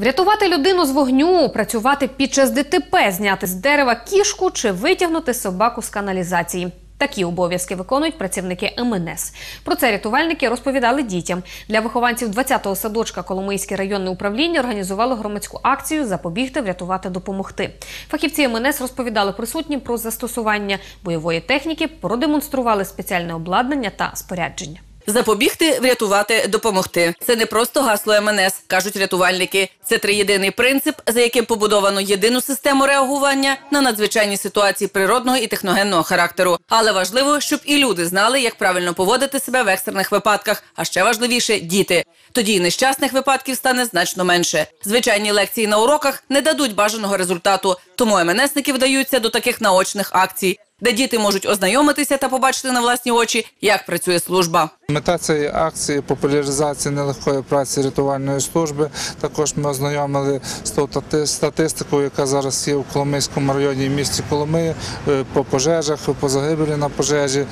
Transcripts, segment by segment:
Врятувати людину з вогню, працювати під час ДТП, зняти з дерева кішку чи витягнути собаку з каналізації. Такі обов'язки виконують працівники МНС. Про це рятувальники розповідали дітям. Для вихованців 20-го садочка Коломийське районне управління організувало громадську акцію Запобігти, врятувати, допомогти. Фахівці МНС розповідали присутнім про застосування бойової техніки, продемонстрували спеціальне обладнання та спорядження. Запобігти, врятувати, допомогти. Це не просто гасло МНС, кажуть рятувальники. Це триєдиний принцип, за яким побудовано єдину систему реагування на надзвичайні ситуації природного і техногенного характеру. Але важливо, щоб і люди знали, як правильно поводити себе в екстрених випадках. А ще важливіше діти. Тоді й нещасних випадків стане значно менше. Звичайні лекції на уроках не дадуть бажаного результату, тому МНСники вдаються до таких наочних акцій. Де діти можуть ознайомитися та побачити на власні очі, як працює служба. Мета цієї акції популяризація нелегкої праці рятувальної служби. Також ми ознайомили з тою статистикою, яка зараз є у Коломийському районі місті Коломиї е, по пожежах, по загибелі на пожежі.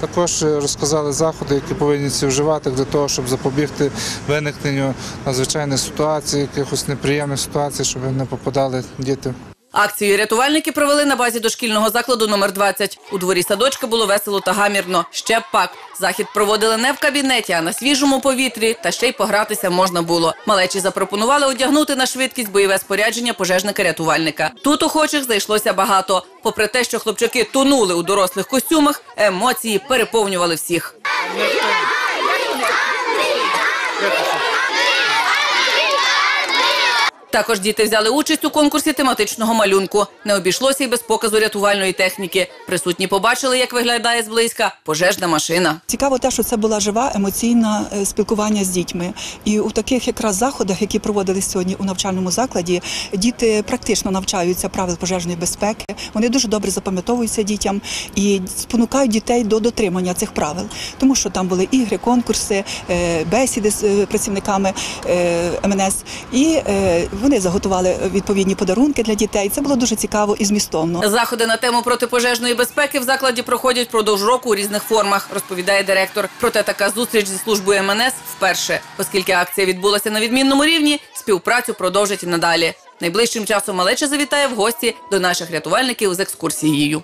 Також е, розказали заходи, які повинні ці вживати для того, щоб запобігти виникненню надзвичайних ситуацій, якихось неприємних ситуацій, щоб не попадали діти. Акцію рятувальники провели на базі дошкільного закладу номер 20. У дворі садочка було весело та гамірно. Ще б пак. Захід проводили не в кабінеті, а на свіжому повітрі. Та ще й погратися можна було. Малечі запропонували одягнути на швидкість бойове спорядження пожежника-рятувальника. Тут охочих зайшлося багато. Попри те, що хлопчаки тонули у дорослих костюмах, емоції переповнювали всіх. Також діти взяли участь у конкурсі тематичного малюнку. Не обійшлося й без показу рятувальної техніки. Присутні побачили, як виглядає зблизька пожежна машина. Цікаво те, що це була жива емоційна е, спілкування з дітьми. І у таких якраз заходах, які проводились сьогодні у навчальному закладі, діти практично навчаються правил пожежної безпеки. Вони дуже добре запам'ятовуються дітям і спонукають дітей до дотримання цих правил, тому що там були ігри, конкурси, е, бесіди з е, працівниками МНС, і вони заготували відповідні подарунки для дітей. Це було дуже цікаво і змістовно. Заходи на тему протипожежної безпеки в закладі проходять впродовж року у різних формах, розповідає директор. Проте така зустріч зі службою МНС вперше, оскільки акція відбулася на відмінному рівні, співпрацю продовжать і надалі. Найближчим часом малеча завітає в гості до наших рятувальників з екскурсією.